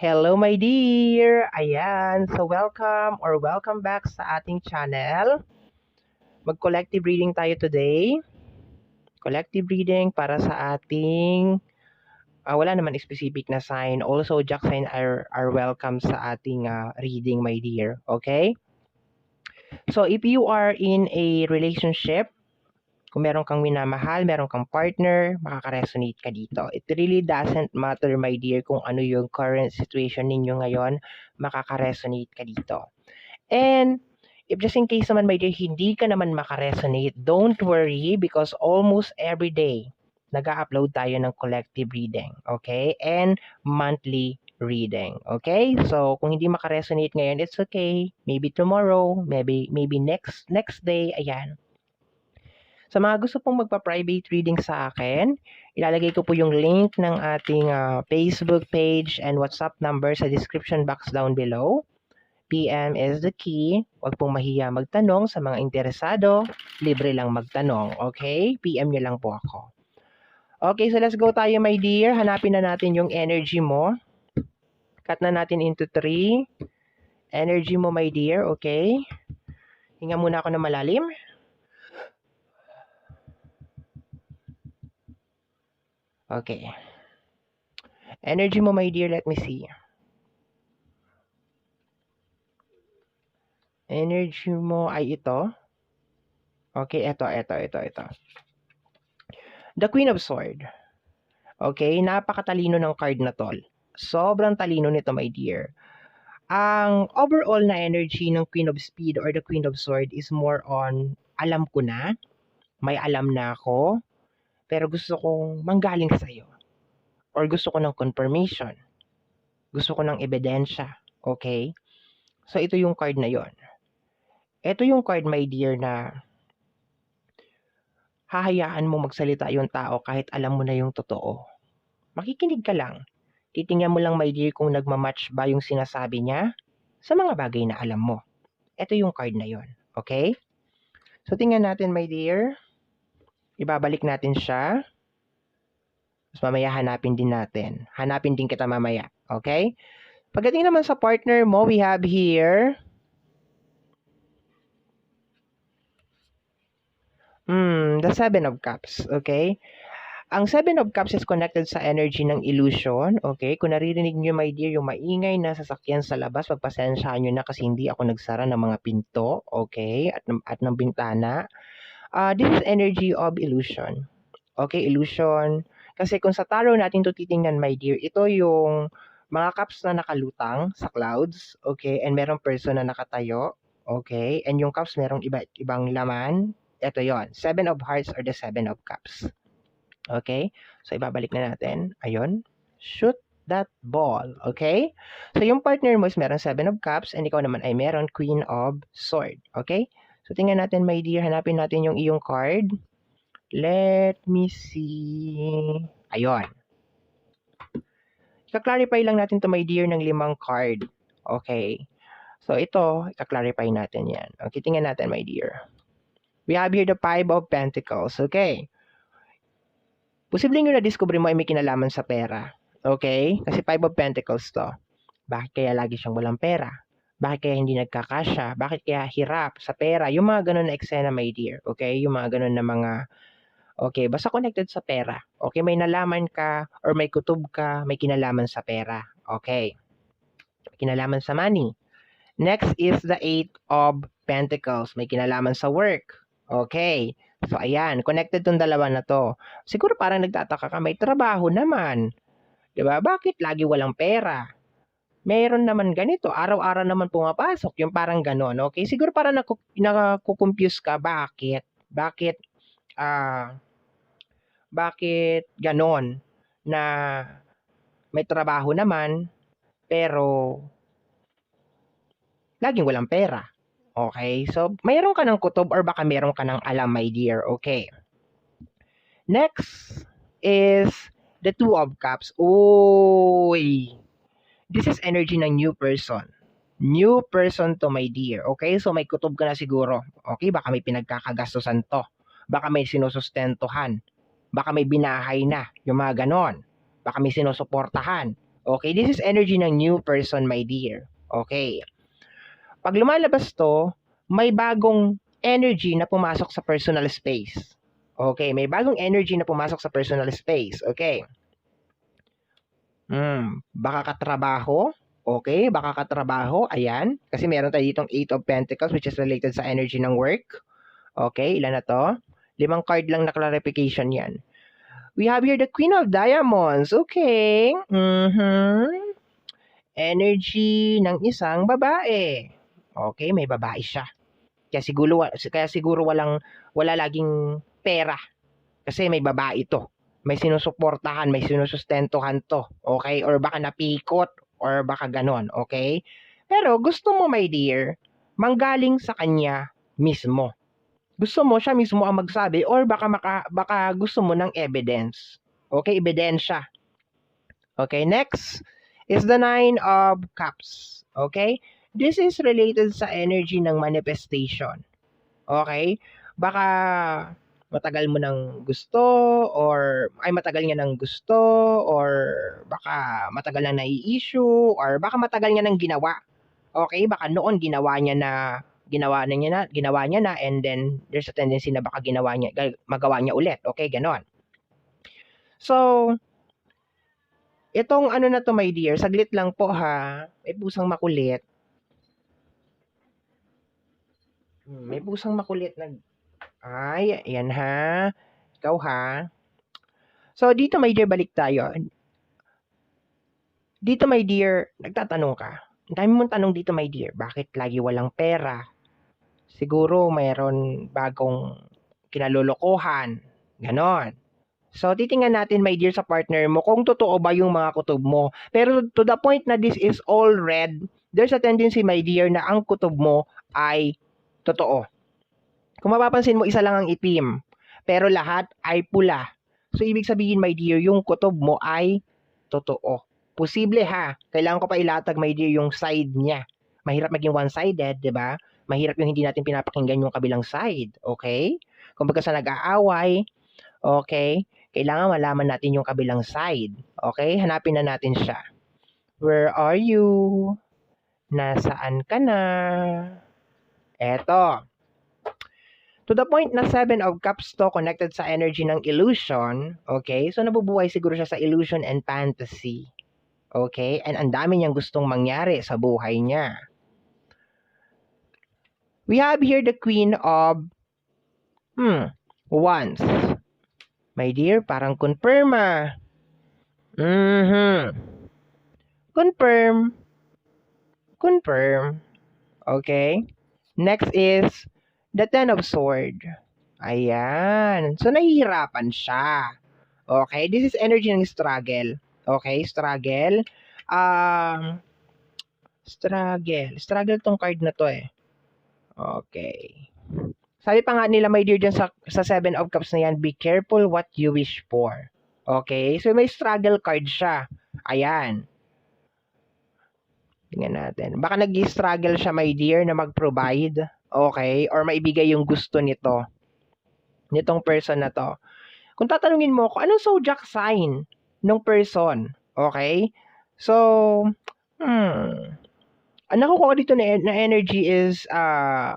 Hello my dear! Ayan, so welcome or welcome back sa ating channel. Mag-collective reading tayo today. Collective reading para sa ating, ah, wala naman specific na sign. Also, jack sign are, are welcome sa ating ah, reading my dear. Okay? So, if you are in a relationship, kung meron kang minamahal, meron kang partner, makaka-resonate ka dito. It really doesn't matter, my dear, kung ano yung current situation ninyo ngayon, makaka-resonate ka dito. And if just in case naman, my dear, hindi ka naman makaresonate, don't worry because almost every day, nag-upload tayo ng collective reading, okay? And monthly reading, okay? So, kung hindi makaresonate ngayon, it's okay. Maybe tomorrow, maybe maybe next next day, ayan. Sa mga gusto pong magpa-private reading sa akin, ilalagay ko po yung link ng ating ah, Facebook page and WhatsApp number sa description box down below. PM is the key. Huwag pong mahiya magtanong sa mga interesado. Libre lang magtanong, okay? PM nyo lang po ako. Okay, so let's go tayo, my dear. Hanapin na natin yung energy mo. Cut na natin into three. Energy mo, my dear, okay? Hinga muna ako na malalim. Okay. Energy mo, my dear, let me see. Energy mo ay ito. Okay, ito, ito, ito, ito. The Queen of Sword. Okay, napakatalino ng card na tol. Sobrang talino nito, my dear. Ang overall na energy ng Queen of Speed or the Queen of Sword is more on alam ko na, may alam na ako, pero gusto kong manggaling sa'yo. Or gusto ko ng confirmation. Gusto ko ng ebidensya. Okay? So, ito yung card na yon. Ito yung card, my dear, na hahayaan mo magsalita yung tao kahit alam mo na yung totoo. Makikinig ka lang. Titingnan mo lang, my dear, kung nagmamatch ba yung sinasabi niya sa mga bagay na alam mo. Ito yung card na yon. Okay? So, tingnan natin, my dear. Ibabalik natin siya. Tapos mamaya hanapin din natin. Hanapin din kita mamaya. Okay? Pagdating naman sa partner mo, we have here Hmm, the Seven of Cups, okay? Ang Seven of Cups is connected sa energy ng illusion, okay? Kung naririnig nyo, my dear, yung maingay na sasakyan sa labas, pagpasensyahan nyo na kasi hindi ako nagsara ng mga pinto, okay? At, at ng bintana. Uh, this is energy of illusion. Okay, illusion. Kasi kung sa tarot natin to titingnan, my dear, ito yung mga cups na nakalutang sa clouds, okay? And merong person na nakatayo, okay? And yung cups merong iba ibang laman. Ito yon Seven of Hearts or the Seven of Cups. Okay? So, ibabalik na natin. Ayun. Shoot that ball. Okay? So, yung partner mo is meron Seven of Cups and ikaw naman ay meron Queen of Sword. Okay? So, tingnan natin, my dear. Hanapin natin yung iyong card. Let me see. Ayun. Ika-clarify lang natin to my dear ng limang card. Okay. So, ito, ika-clarify natin yan. Okay, tingnan natin, my dear. We have here the Five of Pentacles. Okay. Posibleng yung na-discover mo ay may kinalaman sa pera. Okay? Kasi Five of Pentacles to. Bakit kaya lagi siyang walang pera? Bakit kaya hindi nagkakasya? Bakit kaya hirap sa pera? Yung mga ganun na eksena, my dear. Okay? Yung mga ganun na mga Okay, basta connected sa pera. Okay, may nalaman ka or may kutob ka, may kinalaman sa pera. Okay. Kinalaman sa money. Next is the Eight of Pentacles. May kinalaman sa work. Okay. So, ayan. Connected tong dalawa na to. Siguro parang nagtataka ka, may trabaho naman. ba? Bakit lagi walang pera? Meron naman ganito. Araw-araw naman pumapasok. Yung parang ganon. Okay? Siguro parang naku- nakukumpuse ka. Bakit? Bakit? Ah... bakit ganon na may trabaho naman pero laging walang pera. Okay? So, mayroon ka ng kutob or baka mayroon ka ng alam, my dear. Okay. Next is the Two of Cups. Uy! This is energy ng new person. New person to, my dear. Okay? So, may kutob ka na siguro. Okay? Baka may pinagkakagastusan to. Baka may sinusustentuhan. Baka may binahay na. Yung mga ganon. Baka may sinusuportahan. Okay, this is energy ng new person, my dear. Okay. Pag lumalabas to, may bagong energy na pumasok sa personal space. Okay, may bagong energy na pumasok sa personal space. Okay. Hmm, baka katrabaho. Okay, baka katrabaho. Ayan. Kasi meron tayo ditong Eight of Pentacles which is related sa energy ng work. Okay, ilan na to? Limang card lang na clarification yan. We have here the Queen of Diamonds. Okay. Mhm. Energy ng isang babae. Okay, may babae siya. Kaya siguro kaya siguro walang wala laging pera. Kasi may babae to. May sinusuportahan, may sinusustentuhan to. Okay? Or baka napikot or baka ganon. Okay? Pero gusto mo, my dear, manggaling sa kanya mismo gusto mo siya mismo ang magsabi or baka maka, baka gusto mo ng evidence. Okay, ebidensya. Okay, next is the nine of cups. Okay? This is related sa energy ng manifestation. Okay? Baka matagal mo nang gusto or ay matagal niya nang gusto or baka matagal na nai-issue or baka matagal niya nang ginawa. Okay? Baka noon ginawa niya na ginawa na niya na, ginawa niya na and then there's a tendency na baka ginawa niya, magawa niya ulit. Okay, ganon. So, itong ano na to my dear, saglit lang po ha. May pusang makulit. Hmm, may pusang makulit nag Ay, ayan ha. Ikaw ha. So, dito my dear, balik tayo. Dito my dear, nagtatanong ka. Ang dami mong tanong dito my dear, bakit lagi walang pera? siguro mayroon bagong kinalolokohan. Ganon. So, titingnan natin, my dear, sa partner mo kung totoo ba yung mga kutob mo. Pero to the point na this is all red, there's a tendency, my dear, na ang kutob mo ay totoo. Kung mapapansin mo, isa lang ang itim. Pero lahat ay pula. So, ibig sabihin, my dear, yung kutob mo ay totoo. Posible ha. Kailangan ko pa ilatag, my dear, yung side niya. Mahirap maging one-sided, di ba? mahirap yung hindi natin pinapakinggan yung kabilang side. Okay? Kung baga sa nag-aaway, okay, kailangan malaman natin yung kabilang side. Okay? Hanapin na natin siya. Where are you? Nasaan ka na? Eto. To the point na Seven of Cups to connected sa energy ng illusion. Okay? So, nabubuhay siguro siya sa illusion and fantasy. Okay? And ang dami niyang gustong mangyari sa buhay niya. We have here the Queen of hmm, Wands. My dear, parang confirm ah. Mm-hmm. Confirm. Confirm. Okay. Next is the Ten of Sword. Ayan. So, nahihirapan siya. Okay. This is energy ng struggle. Okay. Struggle. Um, struggle. Struggle tong card na to eh. Okay. Sabi pa nga nila, my dear, dyan sa, sa Seven of Cups na yan, be careful what you wish for. Okay? So, may struggle card siya. Ayan. Tingnan natin. Baka nag-struggle siya, my dear, na mag-provide. Okay? Or maibigay yung gusto nito. Nitong person na to. Kung tatanungin mo ako, anong zodiac sign ng person? Okay? So, hmm, ang nakukuha dito na, na energy is uh,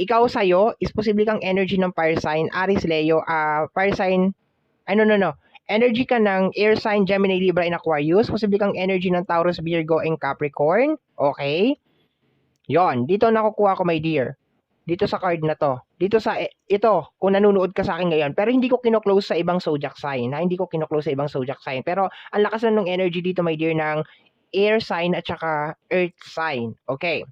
ikaw sa'yo is posible kang energy ng fire sign, Aries, Leo, uh, fire sign, ay no, no, no, energy ka ng air sign, Gemini, Libra, and Aquarius, posible kang energy ng Taurus, Virgo, and Capricorn, okay? Yon, dito nakukuha ko, my dear. Dito sa card na to. Dito sa, eh, ito, kung nanonood ka sa akin ngayon. Pero hindi ko kino-close sa ibang zodiac sign. Ha? Hindi ko kino-close sa ibang zodiac sign. Pero ang lakas na ng energy dito, my dear, ng air sign at saka earth sign. Okay.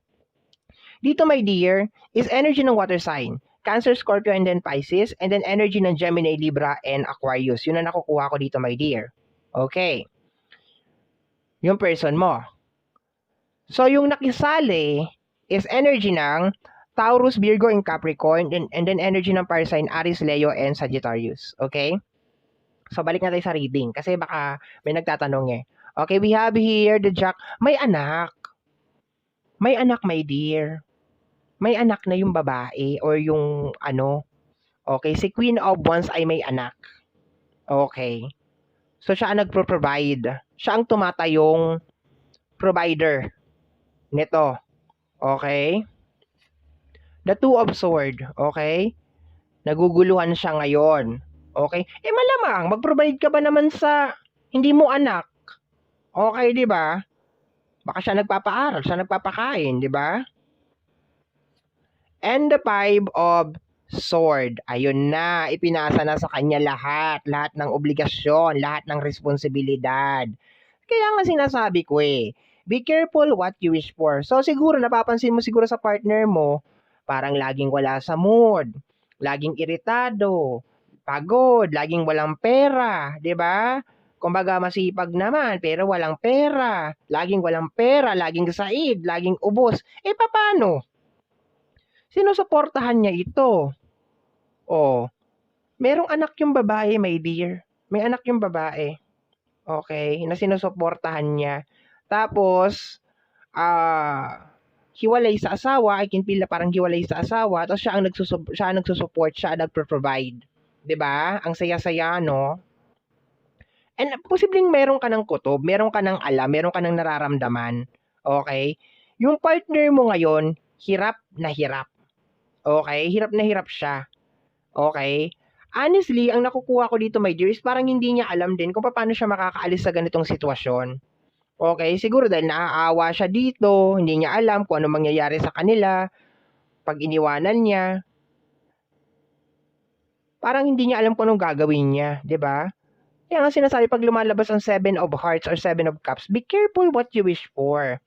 Dito, my dear, is energy ng water sign. Cancer, Scorpio, and then Pisces. And then energy ng Gemini, Libra, and Aquarius. Yun ang nakukuha ko dito, my dear. Okay. Yung person mo. So, yung nakisali is energy ng Taurus, Virgo, and Capricorn. And, and then energy ng fire sign, Aries, Leo, and Sagittarius. Okay? So, balik na tayo sa reading. Kasi baka may nagtatanong eh. Okay, we have here the Jack. May anak. May anak, my dear. May anak na yung babae or yung ano. Okay, si Queen of Wands ay may anak. Okay. So, siya ang nagpro-provide. Siya ang tumatayong provider nito. Okay? The two of sword. Okay? Naguguluhan siya ngayon. Okay? Eh, malamang, mag-provide ka ba naman sa hindi mo anak? Okay, di ba? Baka siya nagpapaaral, siya nagpapakain, di ba? And the five of sword. Ayun na, ipinasa na sa kanya lahat, lahat ng obligasyon, lahat ng responsibilidad. Kaya nga sinasabi ko eh, be careful what you wish for. So siguro napapansin mo siguro sa partner mo, parang laging wala sa mood, laging iritado, pagod, laging walang pera, 'di ba? Kumbaga masipag naman pero walang pera, laging walang pera, laging said, laging ubos. Eh paano? Sinusuportahan niya ito. Oh, merong anak yung babae, my dear. May anak yung babae. Okay, na sinusuportahan niya. Tapos, ah, hiwalay sa asawa, I can feel na parang hiwalay sa asawa, tapos siya ang nagsusup- siya ang nagsusupport, siya ang nagpro-provide. 'Di ba? Ang saya-saya, no? And posibleng meron ka ng kutob, meron ka ng alam, meron ka ng nararamdaman. Okay? Yung partner mo ngayon, hirap na hirap. Okay? Hirap na hirap siya. Okay? Honestly, ang nakukuha ko dito, my dear, is parang hindi niya alam din kung paano siya makakaalis sa ganitong sitwasyon. Okay? Siguro dahil naaawa siya dito, hindi niya alam kung ano mangyayari sa kanila pag iniwanan niya. Parang hindi niya alam kung anong gagawin niya, 'di ba? Kaya nga sinasabi pag lumalabas ang Seven of Hearts or Seven of Cups, be careful what you wish for.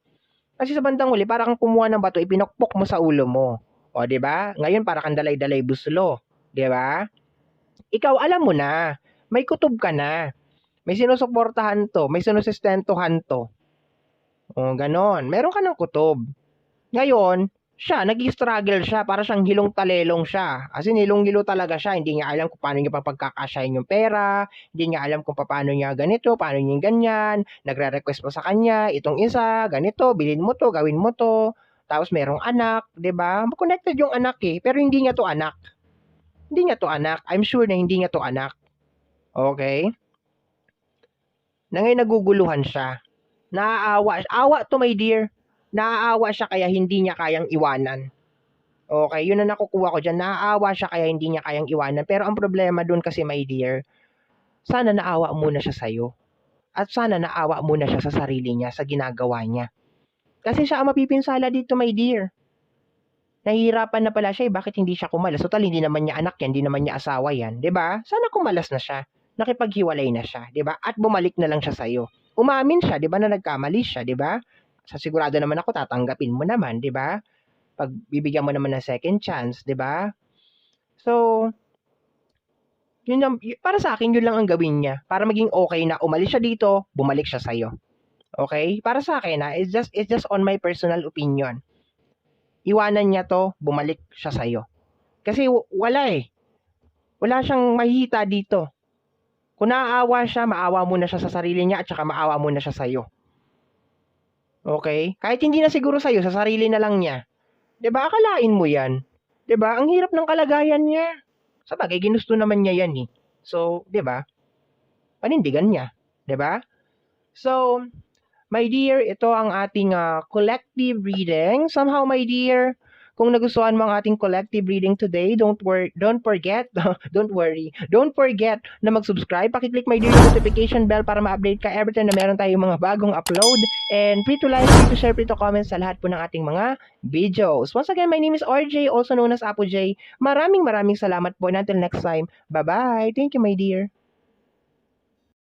Kasi sa bandang huli, parang kang kumuha ng bato, ipinokpok mo sa ulo mo. O, di ba? Ngayon, para kang dalay-dalay buslo. Di ba? Ikaw, alam mo na. May kutob ka na. May sinusuportahan to. May sinusistentuhan to. O, ganon. Meron ka ng kutob. Ngayon, siya, nag-struggle siya. Para siyang hilong talelong siya. As in, hilong-hilo talaga siya. Hindi niya alam kung paano niya papagkakasyahin yung pera. Hindi niya alam kung paano niya ganito, paano niya ganyan. Nagre-request pa sa kanya, itong isa, ganito, bilhin mo to, gawin mo to. Tapos merong anak, ba? Connected yung anak eh, pero hindi niya to anak. Hindi niya to anak. I'm sure na hindi niya to anak. Okay? Na ngayon naguguluhan siya. Naaawa. Awa to my dear. Naaawa siya kaya hindi niya kayang iwanan. Okay, yun ang nakukuha ko dyan. Naaawa siya kaya hindi niya kayang iwanan. Pero ang problema dun kasi my dear, sana naawa muna siya sa'yo. At sana naawa muna siya sa sarili niya, sa ginagawa niya. Kasi siya ang mapipinsala dito, my dear. Nahihirapan na pala siya, eh, bakit hindi siya kumalas? Total, hindi naman niya anak yan, hindi naman niya asawa yan, ba? Sana kumalas na siya. Nakipaghiwalay na siya, 'di ba? At bumalik na lang siya sa iyo. Umamin siya, 'di ba, na nagkamali siya, 'di ba? Sa sigurado naman ako tatanggapin mo naman, 'di ba? Pag bibigyan mo naman ng second chance, 'di ba? So, yun lang, para sa akin, yun lang ang gawin niya. Para maging okay na umalis siya dito, bumalik siya sa'yo. Okay? Para sa akin, ha, it's just, it's just on my personal opinion. Iwanan niya to, bumalik siya sa'yo. Kasi wala eh. Wala siyang mahihita dito. Kung naaawa siya, maawa muna siya sa sarili niya at saka maawa muna siya sa'yo. Okay? Kahit hindi na siguro sa'yo, sa sarili na lang niya. ba Akalain mo yan. ba Ang hirap ng kalagayan niya. Sa bagay, ginusto naman niya yan eh. So, ba Panindigan niya. ba So, my dear, ito ang ating ah, collective reading. Somehow, my dear, kung nagustuhan mo ang ating collective reading today, don't wor- don't forget, don't worry, don't forget na mag-subscribe. Pakiclick my dear notification bell para ma-update ka every time na meron tayong mga bagong upload. And free to like, free to share, free to comment sa lahat po ng ating mga videos. Once again, my name is RJ, also known as Apo J. Maraming maraming salamat po. And until next time, bye-bye. Thank you, my dear.